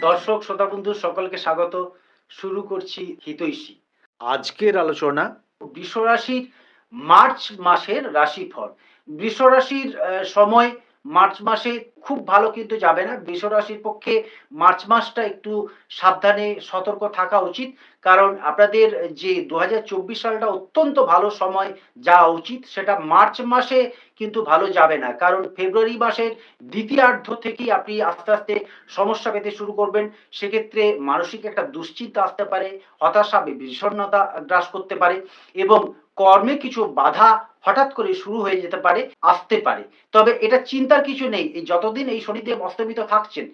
দর্শক, শ্রোতা বন্ধু, সকলকে স্বাগত। শুরু করছি হিতৈষী। আজকের আলোচনা বৃষরাশির মার্চ মাসের রাশিফল। বৃষরাশির সময় মার্চ মাসে খুব ভালো কিন্তু যাবে না। বৃষরাশির পক্ষে মার্চ মাসটা একটু সাবধানে সতর্ক থাকা উচিত। কারণ আপনাদের যে দু হাজার চব্বিশ সালটা অত্যন্ত ভালো সময় যাওয়া উচিত, সেটা মার্চ মাসে কিন্তু ভালো যাবে না। কারণ ফেব্রুয়ারি মাসের দ্বিতীয়ার্ধ থেকেই আপনি আস্তে আস্তে সমস্যা পেতে শুরু করবেন। সেক্ষেত্রে মানসিক একটা দুশ্চিন্তা আসতে পারে, হতাশা, বিষণ্ণতা গ্রাস করতে পারে এবং কর্মে কিছু বাধা হঠাৎ করে শুরু হয়ে যেতে পারে, আসতে পারে। তবে এটা চিন্তার কিছু নেই। এই যতদিন এই শনিদেব অস্তমিত থাকছেন।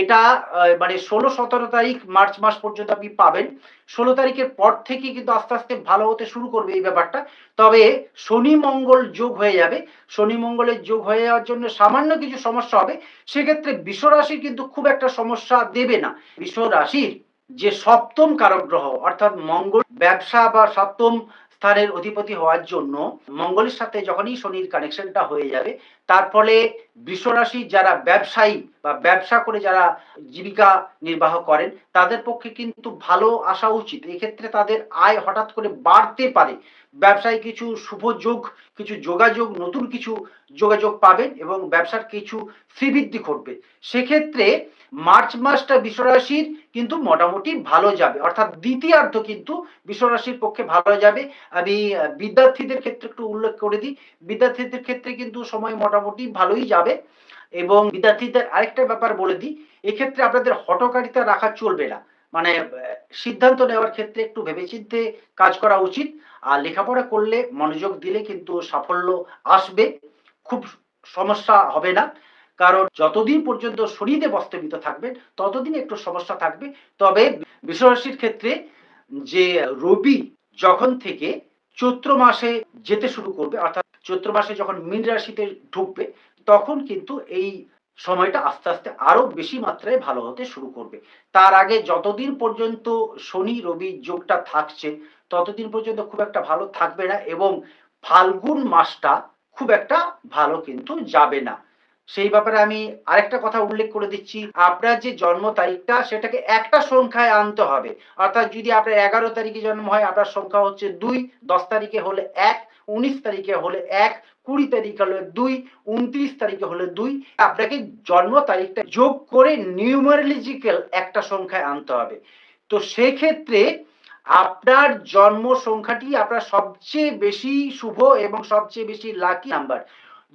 এটা মানে ষোলো, সতেরো তারিখ মার্চ মাস পর্যন্ত আপনি পাবেন। ষোলো তারিখের পর থেকে কিন্তু আস্তে আস্তে ভালো হতে শুরু করবে এই ব্যাপারটা। তবে শনি মঙ্গল যোগ হয়ে যাবে। শনি মঙ্গলের যোগ হয়ে যাওয়ার জন্য সামান্য কিছু সমস্যা হবে। সেক্ষেত্রে বিশ্বরাশির কিন্তু খুব একটা সমস্যা দেবে না। বিশ্বরাশির যে সপ্তম কারক গ্রহ, অর্থাৎ মঙ্গল, ব্যবসা বা সপ্তম স্থানের অধিপতি হওয়ার জন্য মঙ্গলের সাথে যখনই শনির কানেকশনটা হয়ে যাবে, তার ফলে বিশ্বরাশির যারা ব্যবসায়ী বা ব্যবসা করে যারা জীবিকা নির্বাহ করেন, তাদের পক্ষে কিন্তু ভালো আসা উচিত। এক্ষেত্রে তাদের আয় হঠাৎ করে বাড়তে পারে। ব্যবসায় কিছু শুভ যোগ, কিছু যোগাযোগ, নতুন কিছু যোগাযোগ পাবেন এবং ব্যবসার কিছু শ্রীবৃদ্ধি ঘটবে। সেক্ষেত্রে মার্চ মাসটা বিশ্বরাশির কিন্তু মোটামুটি ভালো যাবে। অর্থাৎ দ্বিতীয়ার্ধ কিন্তু বিশ্বরাশির পক্ষে ভালো যাবে। আমি বিদ্যার্থীদের ক্ষেত্রে একটু উল্লেখ করে দিই। বিদ্যার্থীদের ক্ষেত্রে কিন্তু সময় মোটামুটি ভালোই যাবে এবং বিদ্যার্থীদের আরেকটা ব্যাপার বলে দিই। এক্ষেত্রে আপনাদের হটকারিতা রাখা চলবে না। মানে সিদ্ধান্ত নেওয়ার ক্ষেত্রে একটু ভেবেচিন্তে কাজ করা উচিত। আর লেখাপড়া করলে মনোযোগ দিলে কিন্তু সাফল্য আসবে। খুব সমস্যা হবে না। কারণ যতদিন পর্যন্ত শনিদেব অস্তমিত থাকবেন, ততদিন একটু সমস্যা থাকবে। তবে বিশ্বরাশির ক্ষেত্রে যে রবি যখন থেকে চৈত্র মাসে যেতে শুরু করবে, অর্থাৎ চৈত্র মাসে যখন মীন রাশিতে ঢুকবে, তখন কিন্তু এই সময়টা আস্তে আস্তে আরও বেশি মাত্রায় ভালো হতে শুরু করবে। তার আগে যতদিন পর্যন্ত শনি রবি যোগটা থাকছে, ততদিন পর্যন্ত খুব একটা ভালো থাকবে না এবং ফাল্গুন মাসটা খুব একটা ভালো কিন্তু যাবে না। সেই ব্যাপারে আমি আরেকটা কথা উল্লেখ করে দিচ্ছি। আপনার যে জন্ম তারিখটা, সেটাকে একটা সংখ্যায় আনতে হবে। অর্থাৎ যদি আপনার এগারো তারিখে জন্ম হয়, আপনার সংখ্যা হচ্ছে দুই, দশ তারিখে হলে এক, উনিশ তারিখে হলে এক, কুড়ি তারিখে হলে দুই, উনত্রিশ তারিখে হলে দুই। আপনাকে জন্ম তারিখটা যোগ করে নিউমারোলজিক্যাল একটা সংখ্যায় আনতে হবে। তো সেক্ষেত্রে আপনার জন্ম সংখ্যাটি আপনার সবচেয়ে বেশি শুভ এবং সবচেয়ে বেশি লাকি নাম্বার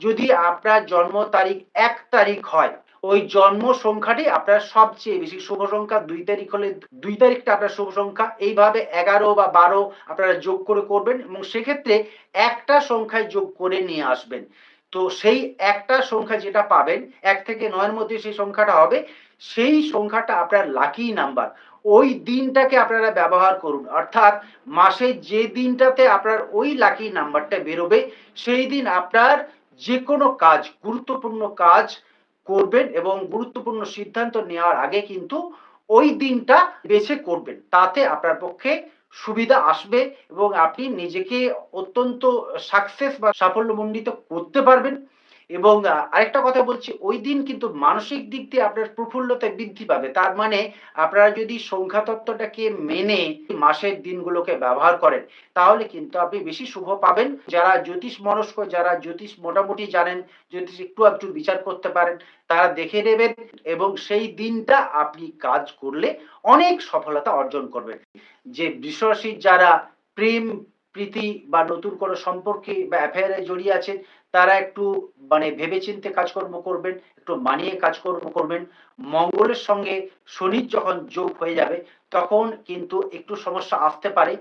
যদি আপনার জন্ম তারিখ এক তারিখ হয়, ওই জন্ম সংখ্যাটি আপনার সবচেয়ে বেশি শুভ সংখ্যা। দুই তারিখ হলে দুই তারিখটা আপনার শুভ সংখ্যা। এইভাবে এগারো বা বারো আপনারা যোগ করে করবেন এবং সেক্ষেত্রে একটা সংখ্যায় যোগ করে নিয়ে আসবেন। তো সেই একটা সংখ্যা যেটা পাবেন, এক থেকে নয়ের মধ্যে সেই সংখ্যাটা হবে, সেই সংখ্যাটা আপনার লাকি নাম্বার ওই দিনটাকে আপনারা ব্যবহার করুন। অর্থাৎ মাসে যে দিনটাতে আপনার ওই লাকি নাম্বারটা বেরোবে, সেই দিন আপনার যে কোনো কাজ, গুরুত্বপূর্ণ কাজ করবেন এবং গুরুত্বপূর্ণ সিদ্ধান্ত নেওয়ার আগে কিন্তু ওই দিনটা বেছে করবেন। তাতে আপনার পক্ষে সুবিধা আসবে এবং আপনি নিজেকে অত্যন্ত সাকসেস বা সাফল্যমণ্ডিত করতে পারবেন। এবং আরেকটা কথা বলছি, ওই দিন কিন্তু মানসিক দিক দিয়ে আপনার প্রফুল্লতা বৃদ্ধি পাবে। তার মানে আপনারা যদি সংখ্যা তত্ত্বটাকে মেনে মাসের দিনগুলোকে ব্যবহার করেন, তাহলে কিন্তু আপনি বেশি শুভ পাবেন। যারা জ্যোতিষ মনস্ক যারা জ্যোতিষ মোটামুটি জানেন, জ্যোতিষ একটু একটু বিচার করতে পারেন, তারা দেখে নেবেন এবং সেই দিনটা আপনি কাজ করলে অনেক সফলতা অর্জন করবেন। যে বৃষরাশির যারা প্রেম প্রীতি বা নতুন কোনো সম্পর্কে বা অ্যাফেয়ারে জড়িয়ে আছেন, তারা একটু মানে ভেবেচিন্তে কাজকর্ম করবেন, একটু মানিয়ে কাজকর্ম করবেন। মঙ্গলের সঙ্গে শনির যখন যোগ হয়ে যাবে, তখন কিন্তু একটু সমস্যা আসতে পারে,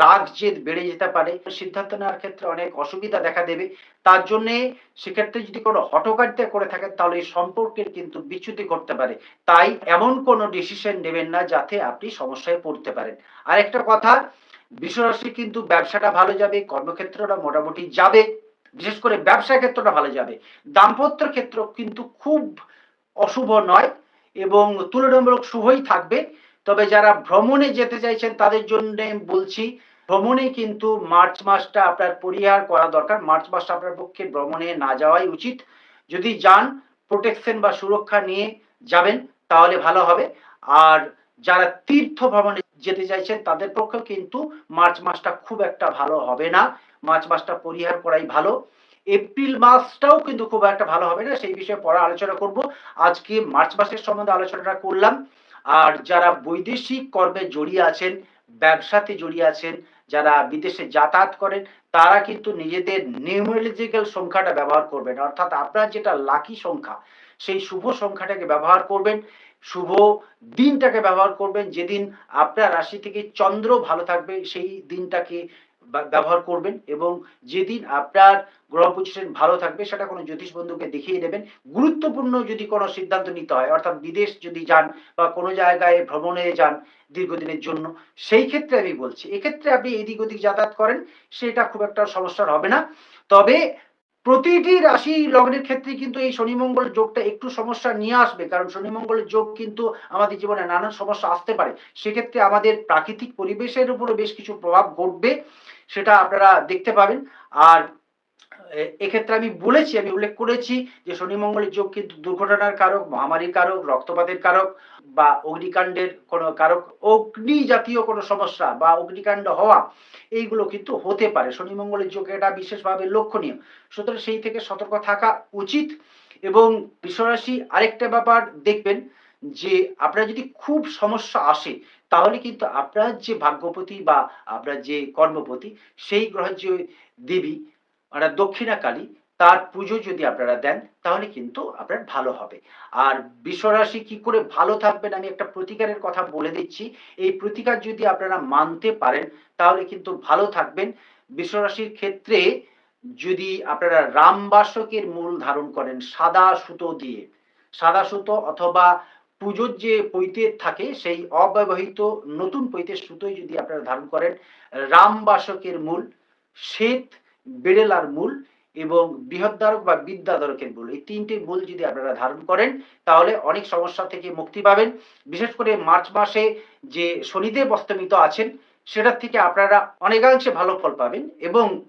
রাগ জেদ বেড়ে যেতে পারে। সিদ্ধান্ত নেওয়ার ক্ষেত্রে অনেক অসুবিধা দেখা দেবে। তার জন্যে সেক্ষেত্রে যদি কোনো হটকারিতা করে থাকেন, তাহলে এই সম্পর্কের কিন্তু বিচ্যুতি ঘটতে পারে। তাই এমন কোনো ডিসিশন নেবেন না, যাতে আপনি সমস্যায় পড়তে পারেন। আর একটা কথা বিশ্বরাশি কিন্তু ব্যবসাটা ভালো যাবে, কর্মক্ষেত্রটা মোটামুটি যাবে, বিশেষ করে ব্যবসা ক্ষেত্রটা ভালো যাবে। দাম্পত্য ক্ষেত্র কিন্তু খুব অশুভ নয় এবং তুলনামূলক শুভই থাকবে। তবে যারা ভ্রমণে যেতে চাইছেন, তাদের জন্য বলছি, ভ্রমণে কিন্তু মার্চ মাসটা আপনার পরিহার করা দরকার। মার্চ মাসটা আপনার পক্ষে ভ্রমণে না যাওয়াই উচিত। যদি যান, প্রোটেকশন বা সুরক্ষা নিয়ে যাবেন, তাহলে ভালো হবে। আর যারা তীর্থ ভ্রমণে যেতে চাইছেন তাদের পক্ষেও কিন্তু মার্চ মাসটা খুব একটা ভালো হবে না। মার্চ মাসটা পরিহার করাই ভালো। এপ্রিল মাসটাও কিন্তু খুব একটা ভালো হবে না, সেই বিষয়ে পরে আলোচনা করব। আজকে মার্চ মাসের সম্বন্ধে আলোচনাটা করলাম। আর যারা বৈদেশিক কর্মে জড়িয়ে আছেন, ব্যবসাতে জড়িয়ে আছেন, যারা বিদেশে যাতায়াত করেন, তারা কিন্তু নিজেদের নিউমেরোলজিক্যাল সংখ্যাটা ব্যবহার করবেন। অর্থাৎ আপনার যেটা লাকি সংখ্যা, সেই শুভ সংখ্যাটাকে ব্যবহার করবেন। শুভ দিনটাকে ব্যবহার করবেন, যেদিন আপনার রাশি থেকে চন্দ্র ভালো থাকবে, সেই দিনটাকে ব্যবহার করবেন এবং যেদিন আপনার গ্রহ পজিশন ভালো থাকবে, সেটা কোনো জ্যোতিষ বন্ধুকে দেখিয়ে দেবেন। গুরুত্বপূর্ণ যদি কোনো সিদ্ধান্ত নিতে হয়, অর্থাৎ বিদেশ যদি যান বা কোনো জায়গায় ভ্রমণে যান দীর্ঘদিনের জন্য, সেই ক্ষেত্রে আমি বলছি, এক্ষেত্রে আপনি এদিক ওদিক যাতায়াত করেন, সেটা খুব একটা সমস্যার হবে না। তবে প্রতিটি রাশি লগ্নের ক্ষেত্রে কিন্তু এই শনি মঙ্গল যোগটা একটু সমস্যা নিয়ে আসবে, কারণ শনি মঙ্গলের যোগ কিন্তু আমাদের জীবনে নানান সমস্যা আসতে পারে। সেক্ষেত্রে আমাদের প্রাকৃতিক পরিবেশের উপরে বেশ কিছু প্রভাব ঘটবে, সেটা আপনারা দেখতে পাবেন। আর এক্ষেত্রে আমি বলেছি, আমি উল্লেখ করেছি যে শনি মঙ্গলের যোগ কিন্তু দুর্ঘটনার কারক, মহামারীর কারক, রক্তপাতের কারক বা অগ্নিকাণ্ডের কোনো কারক অগ্নি জাতীয় কোনো সমস্যা বা অগ্নিকাণ্ড হওয়া, এইগুলো কিন্তু হতে পারে। শনি মঙ্গলের যোগ এটা বিশেষভাবে লক্ষণীয়। সুতরাং সেই থেকে সতর্ক থাকা উচিত এবং বিশ্বরাশি আরেকটা ব্যাপার দেখবেন যে আপনার যদি খুব সমস্যা আসে, তাহলে কিন্তু আপনার যে ভাগ্যপতি বা আপনার যে কর্মপতি, সেই গ্রহের যে দেবী অর্থাৎ দক্ষিণাকালী, তার পুজো যদি আপনারা দেন, তাহলে কিন্তু আপনার ভালো হবে। আর বিশ্বরাশি কি করে ভালো থাকবেন আমি একটা প্রতিকারের কথা বলে দিচ্ছি। এই প্রতিকার যদি আপনারা মানতে পারেন, তাহলে কিন্তু ভালো থাকবেন। বিশ্বরাশির ক্ষেত্রে যদি আপনারা রামবাসকের মূল ধারণ করেন, সাদা সুতো দিয়ে, সাদা সুতো অথবা পুজোর যে পৈতে থাকে, সেই অব্যবহৃত নতুন পৈতের সুতোই যদি আপনারা ধারণ করেন, রামবাসকের মূল, শ্বেত বেড়েলার মূল এবং বৃহদ্ধারক বা বিদ্যাধারকের মূল। এই তিনটে মূল যদি আপনারা ধারণ করেন, তাহলে অনেক সমস্যা থেকে মুক্তি পাবেন। বিশেষ করে মার্চ মাসে যে শনিদেব অস্তমিত আছেন, সেটার থেকে আপনারা অনেকাংশে ভালো ফল পাবেন এবং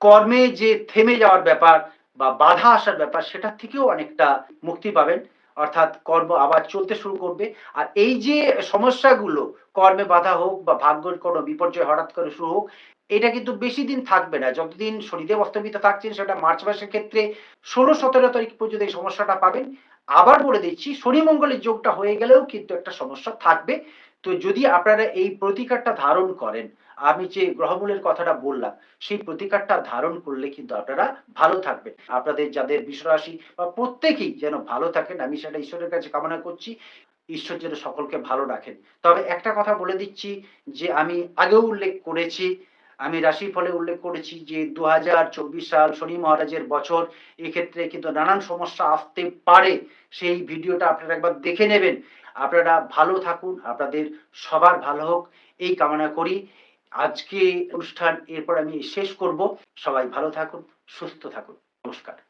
কর্মে যে থেমে যাওয়ার ব্যাপার বা বাধা আসার ব্যাপার, সেটার থেকেও অনেকটা মুক্তি পাবেন। অর্থাৎ কর্ম আবার চলতে শুরু করবে। আর এই যে সমস্যাগুলো, কর্মে বাধা হোক বা ভাগ্যের কোনো বিপর্যয় হঠাৎ করে শুরু হোক, এটা কিন্তু বেশি দিন থাকবে না। যতদিন শনিদেব অস্তমিত থাকছেন, সেটা মার্চ মাসের ক্ষেত্রে ষোলো, সতেরো তারিখ পর্যন্ত এই সমস্যাটা পাবেন। আবার বলে দিচ্ছি, শনি মঙ্গলের যোগটা হয়ে গেলেও কিন্তু একটা সমস্যা থাকবে। তো যদি আপনারা এই প্রতিকারটা ধারণ করেন, আমি যে গ্রহমূলের কথাটা বললাম, সেই প্রতিকারটা ধারণ করলে কিন্তু আপনারা ভালো থাকবেন। আপনাদের যাদের বিশ্বরাশি বা প্রত্যেকেই যেন ভালো থাকেন, আমি সেটা ঈশ্বরের কাছে কামনা করছি। ঈশ্বর যেন সকলকে ভালো রাখেন। তবে একটা কথা বলে দিচ্ছি যে, আমি আগেও উল্লেখ করেছি আমি রাশি ফলে উল্লেখ করেছি যে দু হাজার চব্বিশ সাল শনি মহারাজের বছর, এক্ষেত্রে কিন্তু নানান সমস্যা আসতে পারে। সেই ভিডিওটা আপনারা একবার দেখে নেবেন। আপনারা ভালো থাকুন, আপনাদের সবার ভালো হোক, এই কামনা করি। আজকে অনুষ্ঠান, এরপর আমি শেষ করব। সবাই ভালো থাকুন, সুস্থ থাকুন। নমস্কার।